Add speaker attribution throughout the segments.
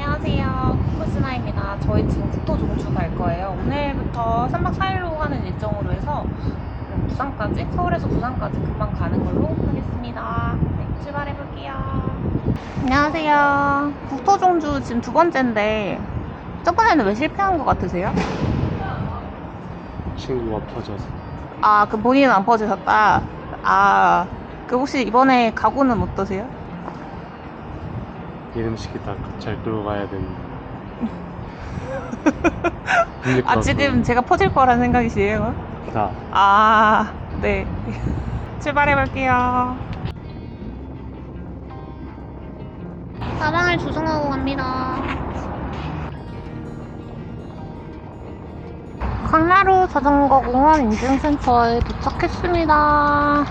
Speaker 1: 안녕하세요. 코스나입니다. 저희 지금 국토 종주 갈 거예요. 오늘부터 3박 4일로 가는 일정으로 해서 부산까지, 서울에서 부산까지 금방 가는 걸로 하겠습니다. 네, 출발해 볼게요. 안녕하세요. 국토 종주 지금 두 번째인데 저번에는 왜 실패한 것 같으세요?
Speaker 2: 친구가 퍼져서
Speaker 1: 아, 그 본인은 안 퍼지셨다. 아, 그 혹시 이번에 각오는 어떠세요?
Speaker 2: 이름식이 다잘 끌고 가야 되는데
Speaker 1: 아, 지금 제가 퍼질 거라는 생각이시에요?
Speaker 2: 다
Speaker 1: 아, 네. 출발해 볼게요. 가방을 조성하고 갑니다. 강나루 자전거 공원 인증센터에 도착했습니다.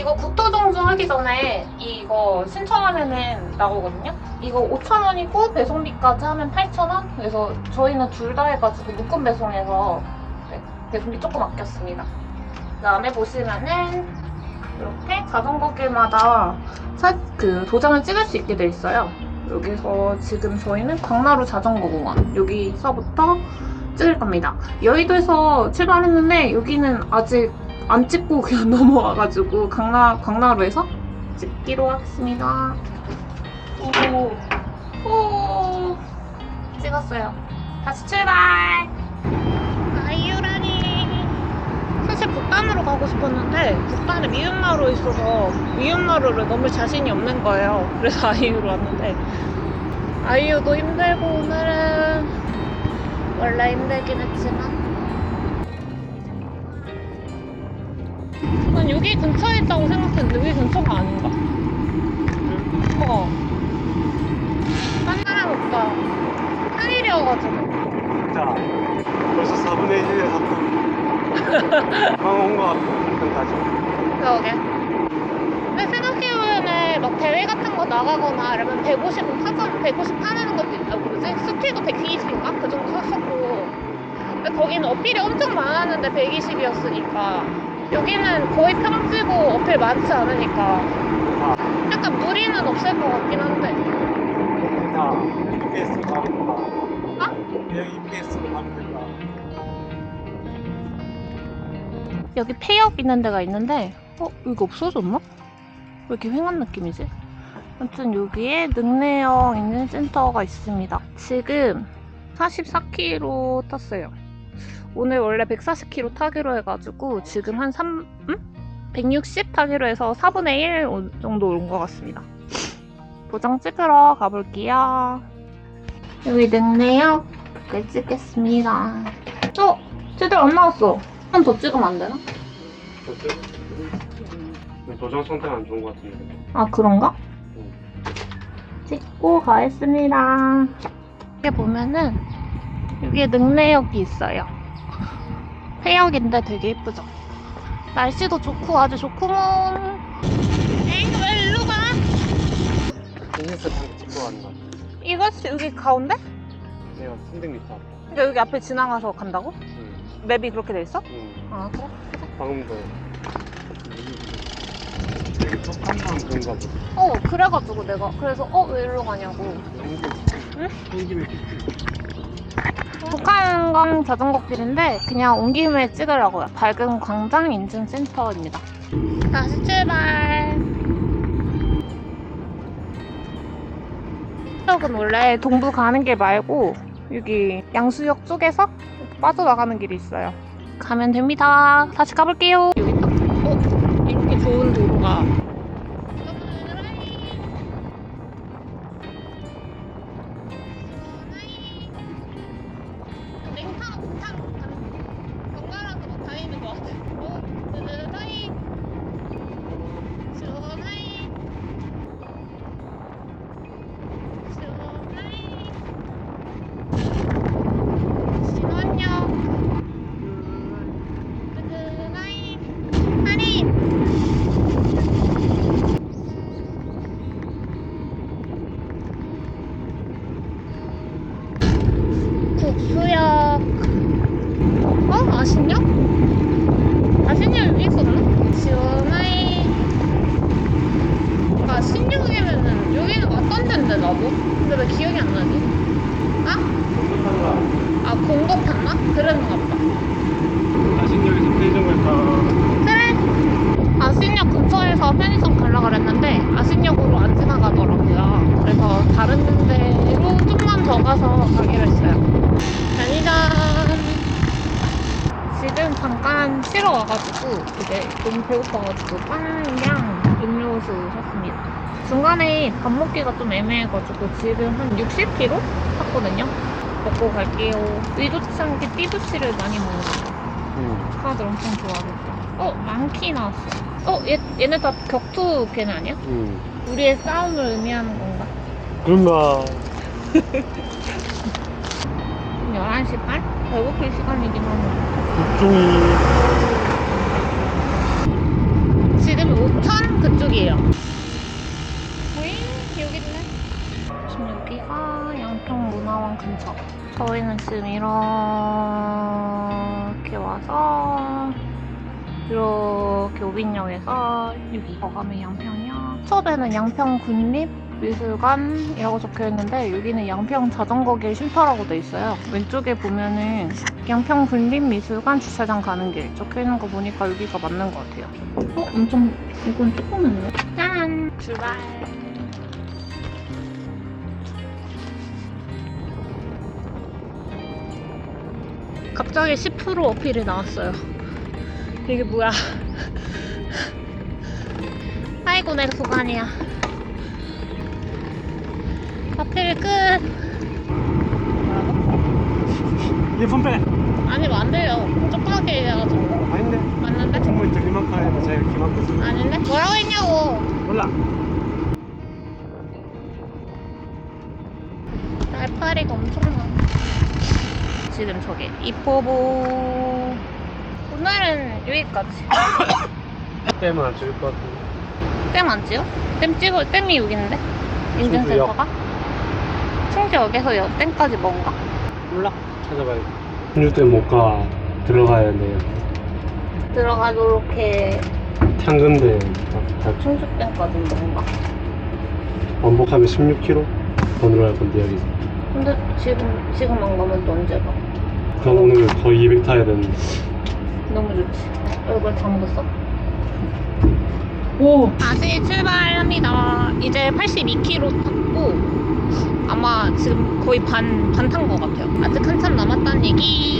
Speaker 1: 이거 국토종주 하기 전에 이거 신청하면은 나오거든요. 이거 5,000원이고 배송비까지 하면 8,000원. 그래서 저희는 둘 다 해가지고 묶음 배송해서 네, 배송비 조금 아꼈습니다. 그 다음에 보시면은 이렇게 자전거 길마다 사, 그 도장을 찍을 수 있게 돼 있어요. 여기서 지금 저희는 광나루 자전거 공원 여기서부터 찍을 겁니다. 여의도에서 출발했는데 여기는 아직 안 찍고 그냥 넘어와가지고 강나 광나루에서 찍기로 하겠습니다. 오, 오, 찍었어요. 다시 출발. 아이유라니. 사실 북단으로 가고 싶었는데 북단에 미운마루 있어서 미운마루를 넘을 자신이 없는 거예요. 그래서 아이유로 왔는데 아이유도 힘들고 오늘은 원래 힘들긴 했지만 난 여기 근처에 있다고 생각했는데 여기 근처가 아닌가? 어. 딴 나라 오빠 평일이어가지고
Speaker 2: 자 벌써 4분의 1에 갔다 방온거 같은 다시
Speaker 1: 그러게. 근데 생각해보면은 막 대회 같은 거 나가거나 이러면 150은 타전 150 타는 것도 있다. 뭐지? 스피드 120인가? 그 정도 탔었고. 근데 거기는 어필이 엄청 많았는데 120이었으니까. 여기는 거의 평지고 어필 많지 않으니까. 약간 무리는 없을 것 같긴 한데.
Speaker 2: 자 EPS로 가면 된다
Speaker 1: 어?
Speaker 2: 그냥 EPS로 가면 된다
Speaker 1: 여기 폐역 있는 데가 있는데, 어? 이거 없어졌나? 왜 이렇게 휑한 느낌이지? 아무튼 여기에 능내역 인증센터가 있습니다. 지금 44km 탔어요. 오늘 원래 140km 타기로 해가지고 지금 한 3, 음? 160 타기로 해서 4분의 1 정도 온 것 같습니다. 도장 찍으러 가볼게요. 여기 능내역 찍겠습니다. 어? 제대로 안 나왔어. 한번더 찍으면 안 되나?
Speaker 2: 도장 상태가 안 좋은 거 같은데
Speaker 1: 아 그런가?
Speaker 2: 응.
Speaker 1: 찍고 가겠습니다. 여기 보면은 여기에 능내역이 있어요. 폐역인데 되게 예쁘죠? 날씨도 좋고 아주 좋구먼. 에이 왜 일로 가?
Speaker 2: 비즈니스 tank 찍고 같아
Speaker 1: 이거 여기 가운데?
Speaker 2: 내가 300m 앞
Speaker 1: 그러니까 여기 앞에 지나가서 간다고?
Speaker 2: 응.
Speaker 1: 맵이 그렇게 돼 있어?
Speaker 2: 응.
Speaker 1: 아 그래?
Speaker 2: 방금도 되게 똑같은 그런가 보다
Speaker 1: 어 그래가지고 내가 그래서 어 왜 일로 가냐고. 응?
Speaker 2: 땡기면
Speaker 1: 북한강 자전거 길인데 그냥 온 김에 찍으려고요. 밝은 광장 인증센터입니다. 다시 출발. 여긴 원래 동부 가는 길 말고 여기 양수역 쪽에서 빠져나가는 길이 있어요. 가면 됩니다. 다시 가볼게요. 여기 딱, 어? 이렇게 좋은 도로가. 와가지고 이제 너무 배고파가지고 빵이랑 음료수 샀습니다. 중간에 밥 먹기가 좀 애매해가지고 지금 한 60kg 샀거든요. 먹고 갈게요. 의도치 않게 띠부치를 많이 먹어요.
Speaker 2: 응.
Speaker 1: 사람들 엄청 좋아하겠다. 어, 많키 나왔어. 어, 얘, 얘네 다 격투 걔네 아니야?
Speaker 2: 응.
Speaker 1: 우리의 싸움을 의미하는 건가?
Speaker 2: 그런가?
Speaker 1: 11시 반? 배고플 시간이긴 하네.
Speaker 2: 국종이
Speaker 1: 지금 오천 그쪽이에요. 오잉, 여기 있네. 지금 여기가 양평 문화원 근처. 저희는 지금 이렇게 와서 이렇게 오빈역에서 여기 어감의 양평이야. 수업에는 양평 국립미술관이라고 적혀 있는데 여기는 양평 자전거길 쉼터라고 돼 있어요. 왼쪽에 보면은 양평 국립미술관 주차장 가는 길 적혀 있는 거 보니까 여기가 맞는 것 같아요. 어, 엄청 이건 조그맣네. 짠! 출발! 갑자기 10% 어필이 나왔어요. 이게 뭐야? 아이고 내 구간이야. 어필 끝.
Speaker 2: 이 분배
Speaker 1: 아니 뭐안 돼요. 조그맣게 얘기해가지고.
Speaker 2: 아닌데
Speaker 1: 맞는데?
Speaker 2: 정말 들리만 하는데 자기가 기만 끄
Speaker 1: 아닌데? 뭐라고 했냐고.
Speaker 2: 몰라
Speaker 1: 날파리가 엄청 많아. 지금 저기 이포보. 오늘은 여기까지.
Speaker 2: 떼면 안 죽을 것 같은데
Speaker 1: 댐안 지요? 댐 찍어, 댐이 여기 있는데? 인증센터가? 충주역에서 여- 댐까지 뭔가?
Speaker 2: 몰라 찾아봐야지 충주대 못가 들어가야 돼요
Speaker 1: 들어가 이렇게
Speaker 2: 향근대 다
Speaker 1: 충주댐까지 뭔가?
Speaker 2: 반복하면 16km 더 늘어날 건데 여기서
Speaker 1: 근데 지금, 지금 안 가면 또 언제 가?
Speaker 2: 그럼 오늘 거의 200 타야 되는데
Speaker 1: 너무 좋지. 얼굴 다 묻었어? 오! 다시 출발합니다. 이제 82km 탔고, 아마 지금 거의 반, 반 탄 것 같아요. 아직 한참 남았다는 얘기.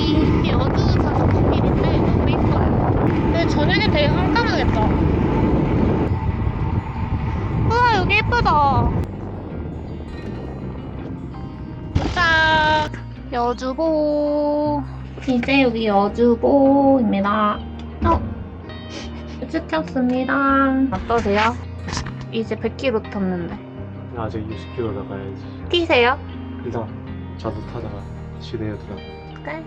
Speaker 1: 여주보. 이제 여기 여주보입니다. 어? 찍혔습니다. 어떠세요? 이제 100km 탔는데.
Speaker 2: 아직 60km 나가야지
Speaker 1: 뛰세요?
Speaker 2: 일단 자도 타다가 시내에 들어가
Speaker 1: 네.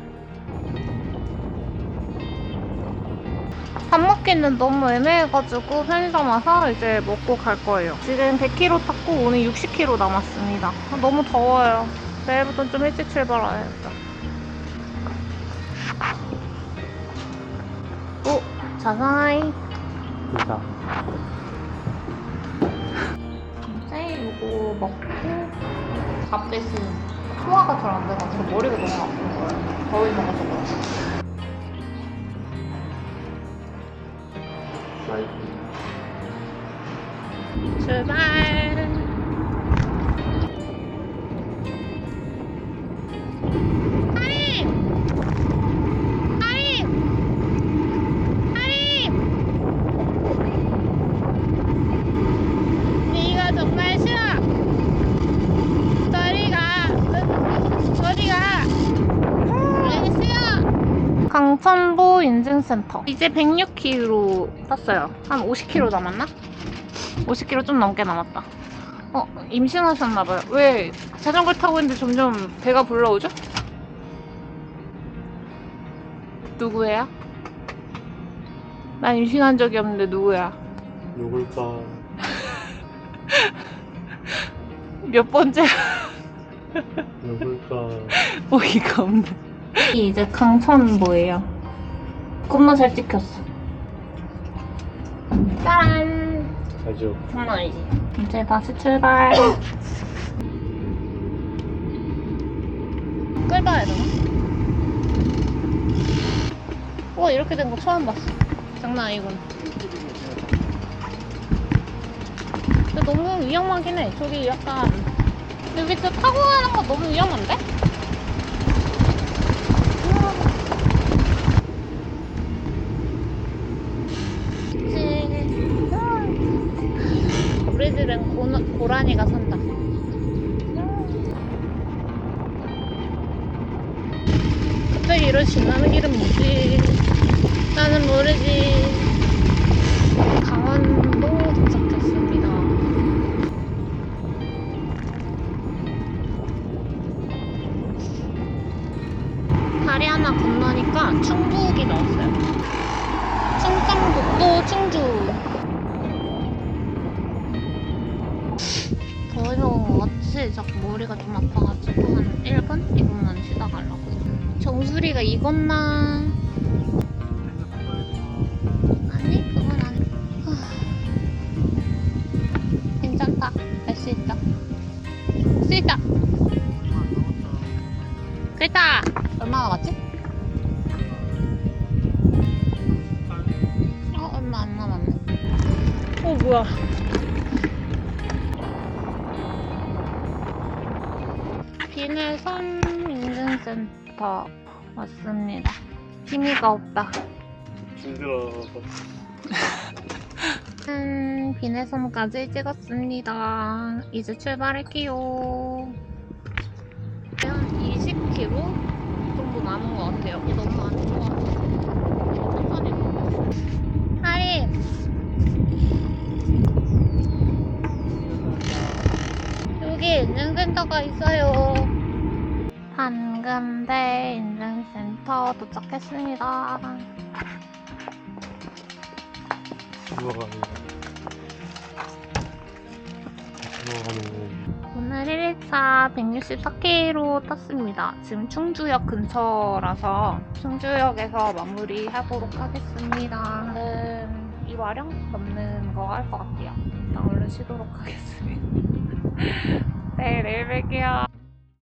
Speaker 1: 밥 먹기는 너무 애매해가지고 편의점 와서 이제 먹고 갈 거예요. 지금 100km 탔고 오늘 60km 남았습니다. 아, 너무 더워요. 내일부터 좀 일찍 출발해야겠다. 오, 자사이.
Speaker 2: 일단
Speaker 1: 이제 이거 먹고 밥 대신 소화가 잘 안 돼가지고 머리가 너무 아픈 거예요. 더위 먹어서 그런가. 이제 106km 탔어요. 한 50km 남았나? 50km 좀 넘게 남았다. 어, 임신하셨나봐요. 왜 자전거 타고 있는데 점점 배가 불러오죠? 누구야? 난 임신한 적이 없는데 누구야?
Speaker 2: 누굴까
Speaker 1: 몇 번째
Speaker 2: 누굴까
Speaker 1: 어이가 없네. 이제 강천보예요. 겁나 잘 찍혔어. 짠!
Speaker 2: 가죠.
Speaker 1: 장난 아니지. 이제 다시 출발. 끌봐야 되나? 와 이렇게 된 거 처음 봤어. 장난 아니군. 근데 너무 위험하긴 해. 저기 약간 근데 밑에 타고 가는 거 너무 위험한데? 갑자기 이런 신나는 길은 뭐지? 나는 모르지. 강원도 도착했습니다. 다리 하나 건너니까 충북이 나왔어요. 충청북도 충주. 더것 같이 자꾸 머리가 좀 아파가지고 한 1분? 2분만 쉬다 가려고. 정수리가 익었나? 아니 그건 아니. 후. 괜찮다. 할 수 있다. 할 수 있다. 됐다. 얼마 남았지? 어 얼마 안 남았네. 어 뭐야? 비내섬 인증센터 왔습니다. 힘이가 없다.
Speaker 2: 힘들어.
Speaker 1: 음, 비내섬까지 찍었습니다. 이제 출발할게요. 한 20km 정도 남은 것 같아요. 너무 안 좋아. 천천히 가고. 하리! 여기 인증센터가 있어요. 방금대 인증센터 도착했습니다. 오늘 1일차 164K로 탔습니다. 지금 충주역 근처라서 충주역에서 마무리하도록 하겠습니다. 음, 이화령 넘는 거 할 것 같아요. 일단 얼른 쉬도록 하겠습니다. 네, 내일 뵐게요.